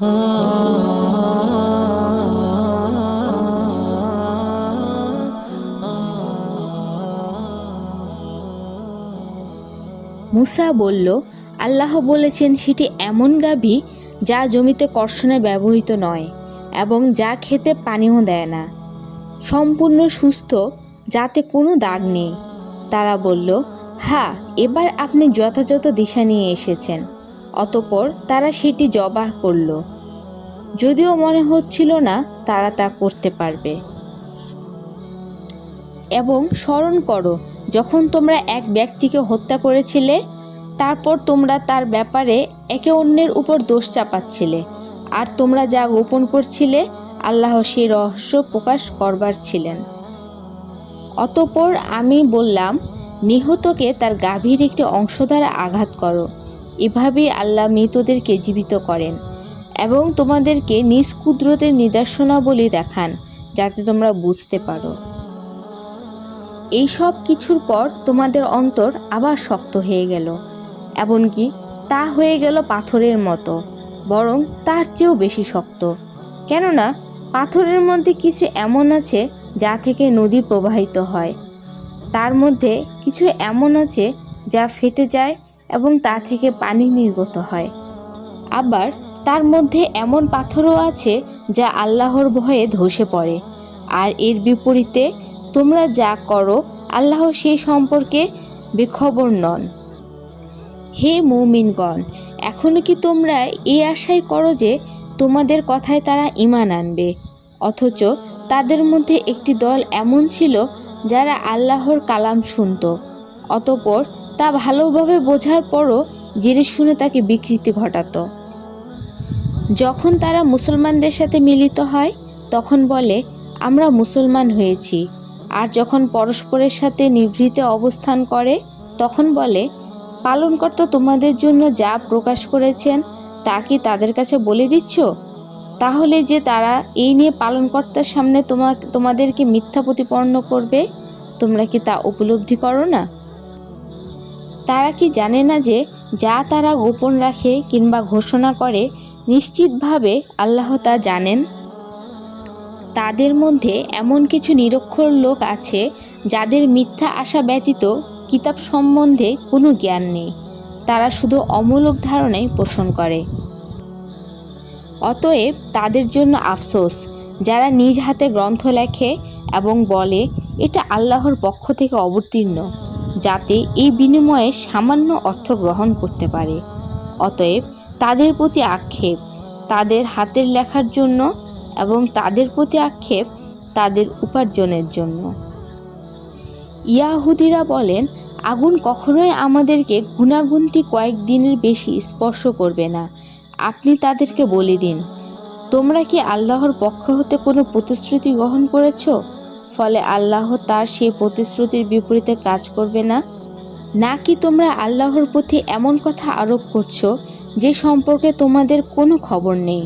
মুসা বলল, আল্লাহ বলেছেন সেটি এমন গাভী যা জমিতে কর্ষণে ব্যবহৃত নয় এবং যা খেতে পানিও দেয় না। সম্পূর্ণ সুস্থ, যাতে কোনো দাগ নেই। তারা বলল হ্যাঁ এবার আপনি যথাযথ দিশা নিয়ে এসেছেন। অতপর তারা সেটি জবাহ করল। যদিও মনে হচ্ছিল না তারা তা করতে পারবে। এবং স্মরণ করো, যখন তোমরা এক ব্যক্তিকে হত্যা করেছিলে, তারপর তোমরা তার ব্যাপারে একে অন্যের উপর দোষ চাপাচ্ছিলে। আর তোমরা যা গোপন করছিলে, আল্লাহ সেই রহস্য প্রকাশ করবার ছিলেন। অতপর আমি বললাম, নিহতকে তার গাভীর একটি অংশ দ্বারা আঘাত করো। এভাবেই আল্লাহ মৃতদেরকে জীবিত করেন এবং তোমাদেরকে নিজ কুদরতের নিদর্শনাবলী দেখান, যাতে তোমরা বুঝতে পারো। এই সব কিছুর পর তোমাদের অন্তর আবার শক্ত হয়ে গেল, এমনকি তা হয়ে গেল পাথরের মতো, বরং তার চেয়েও বেশি শক্ত। কেননা, পাথরের মধ্যে কিছু এমন আছে যা থেকে নদী প্রবাহিত হয়। তার মধ্যে কিছু এমন আছে যা ফেটে যায় এবং তা থেকে পানি নির্গত হয়। আবার তার মধ্যে এমন পাথরও আছে যা আল্লাহর ভয়ে ধসে পড়ে। আর এর বিপরীতে তোমরা যা করো, আল্লাহ সেই সম্পর্কে বেখবর নন। হে মৌমিনগণ, এখনও কি তোমরা এই আশাই করো যে তোমাদের কথায় তারা ইমান আনবে? অথচ তাদের মধ্যে একটি দল এমন ছিল যারা আল্লাহর কালাম শুনত। অতপর তা ভালোভাবে বোঝার পরও জেনে শুনে তাকে বিকৃতি ঘটাত। যখন তারা মুসলমানদের সাথে মিলিত হয়, তখন বলে, আমরা মুসলমান হয়েছি। আর যখন পরস্পরের সাথে নিভৃতে অবস্থান করে, তখন বলে, পালনকর্তা তোমাদের জন্য যা প্রকাশ করেছেন, তা কি তাদের কাছে বলে দিচ্ছ? তাহলে যে তারা এই নিয়ে পালনকর্তার সামনে তোমা, তোমাদেরকে মিথ্যা প্রতিপন্ন করবে, তোমরা কি তা উপলব্ধি করো না? তারা কি জানে না যে যা তারা গোপন রাখে কিংবা ঘোষণা করে, নিশ্চিতভাবে আল্লাহ তা জানেন? তাদের মধ্যে এমন কিছু নিরক্ষর লোক আছে যাদের মিথ্যা আশা ব্যতীত কিতাব সম্বন্ধে কোনো জ্ঞান নেই। তারা শুধু অমূলক ধারণাই পোষণ করে। অতএব তাদের জন্য আফসোস, যারা নিজ হাতে গ্রন্থ লেখে এবং বলে, এটা আল্লাহর পক্ষ থেকে অবতীর্ণ। যাতে এই বিনিময়ে সামান্য অর্থ গ্রহণ করতে পারে। অতএব তাদের প্রতি আক্ষেপ, তাদের হাতের লেখার জন্য এবং তাদের প্রতি আক্ষেপ তাদের উপার্জনের জন্য। ইয়াহুদিরা বলেন, আগুন কখনোই আমাদেরকে গুণাগুন্তি কয়েকদিনের বেশি স্পর্শ করবে না। আপনি তাদেরকে বলে দিন, তোমরা কি আল্লাহর পক্ষ হতে কোনো প্রতিশ্রুতি গ্রহণ করেছ? ফলে আল্লাহ তার সেই প্রতিশ্রুতির বিপরীতে কাজ করবে না? নাকি তোমরা আল্লাহর প্রতি এমন কথা আরোপ করছ যে সম্পর্কে তোমাদের কোনো খবর নেই?